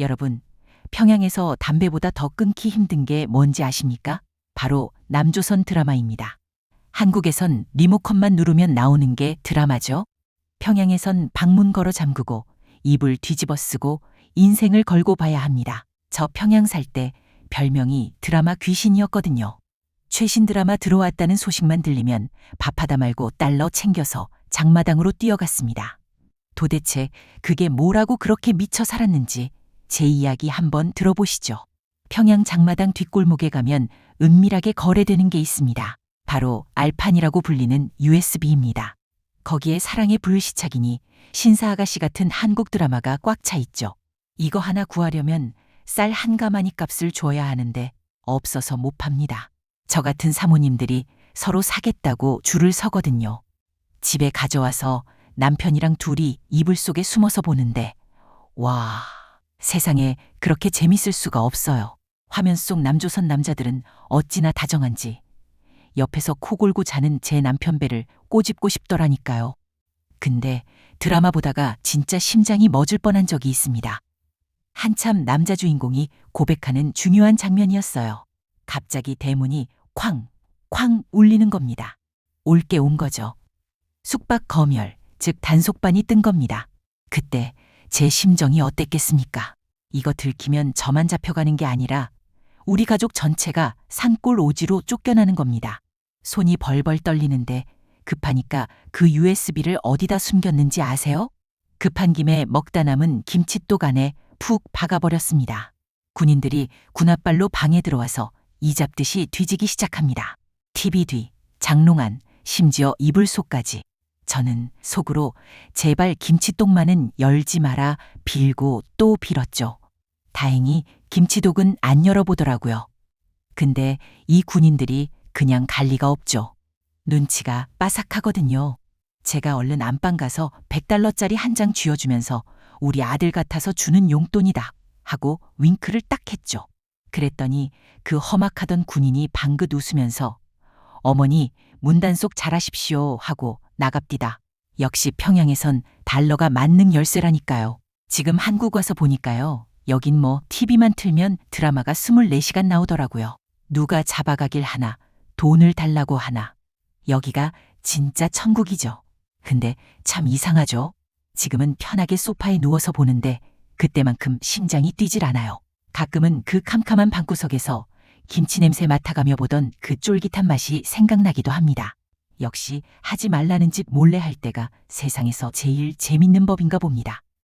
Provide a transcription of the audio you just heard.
여러분, 평양에서 담배보다 더 끊기 힘든 게 뭔지 아십니까? 바로 남조선 드라마입니다. 한국에선 리모컨만 누르면 나오는 게 드라마죠. 평양에선 방문 걸어 잠그고 이불 뒤집어 쓰고 인생을 걸고 봐야 합니다. 저 평양 살 때 별명이 드라마 귀신이었거든요. 최신 드라마 들어왔다는 소식만 들리면 밥하다 말고 달러 챙겨서 장마당으로 뛰어갔습니다. 도대체 그게 뭐라고 그렇게 미쳐 살았는지 제 이야기 한번 들어보시죠. 평양 장마당 뒷골목에 가면 은밀하게 거래되는 게 있습니다. 바로 알판이라고 불리는 USB입니다. 거기에 사랑의 불시착이니 신사 아가씨 같은 한국 드라마가 꽉 차 있죠. 이거 하나 구하려면 쌀 한 가마니 값을 줘야 하는데 없어서 못 팝니다. 저 같은 사모님들이 서로 사겠다고 줄을 서거든요. 집에 가져와서 남편이랑 둘이 이불 속에 숨어서 보는데 와 세상에 그렇게 재밌을 수가 없어요. 화면 속 남조선 남자들은 어찌나 다정한지 옆에서 코 골고 자는 제 남편 배를 꼬집고 싶더라니까요. 근데 드라마 보다가 진짜 심장이 멎을 뻔한 적이 있습니다. 한참 남자 주인공이 고백하는 중요한 장면이었어요. 갑자기 대문이 쾅, 쾅 울리는 겁니다. 올 게 온 거죠. 숙박 검열, 즉 단속반이 뜬 겁니다. 그때 제 심정이 어땠겠습니까? 이거 들키면 저만 잡혀가는 게 아니라 우리 가족 전체가 산골 오지로 쫓겨나는 겁니다. 손이 벌벌 떨리는데 급하니까 그 USB를 어디다 숨겼는지 아세요? 급한 김에 먹다 남은 김칫독 안에 푹 박아버렸습니다. 군인들이 군홧발로 방에 들어와서 이 잡듯이 뒤지기 시작합니다. TV 뒤, 장롱 안, 심지어 이불 속까지. 저는 속으로 제발 김치독만은 열지 마라 빌고 또 빌었죠. 다행히 김치독은 안 열어보더라고요. 근데 이 군인들이 그냥 갈 리가 없죠. 눈치가 빠삭하거든요. 제가 얼른 안방 가서 100달러짜리 한 장 쥐어주면서 우리 아들 같아서 주는 용돈이다 하고 윙크를 딱 했죠. 그랬더니 그 험악하던 군인이 방긋 웃으면서 어머니 문단속 잘하십시오 하고 나갑디다. 역시 평양에선 달러가 만능 열쇠라니까요. 지금 한국 와서 보니까요. 여긴 뭐 TV만 틀면 드라마가 24시간 나오더라고요. 누가 잡아가길 하나, 돈을 달라고 하나. 여기가 진짜 천국이죠. 근데 참 이상하죠. 지금은 편하게 소파에 누워서 보는데 그때만큼 심장이 뛰질 않아요. 가끔은 그 캄캄한 방구석에서 김치 냄새 맡아가며 보던 그 쫄깃한 맛이 생각나기도 합니다. 역시 하지 말라는 짓 몰래 할 때가 세상에서 제일 재밌는 법인가 봅니다.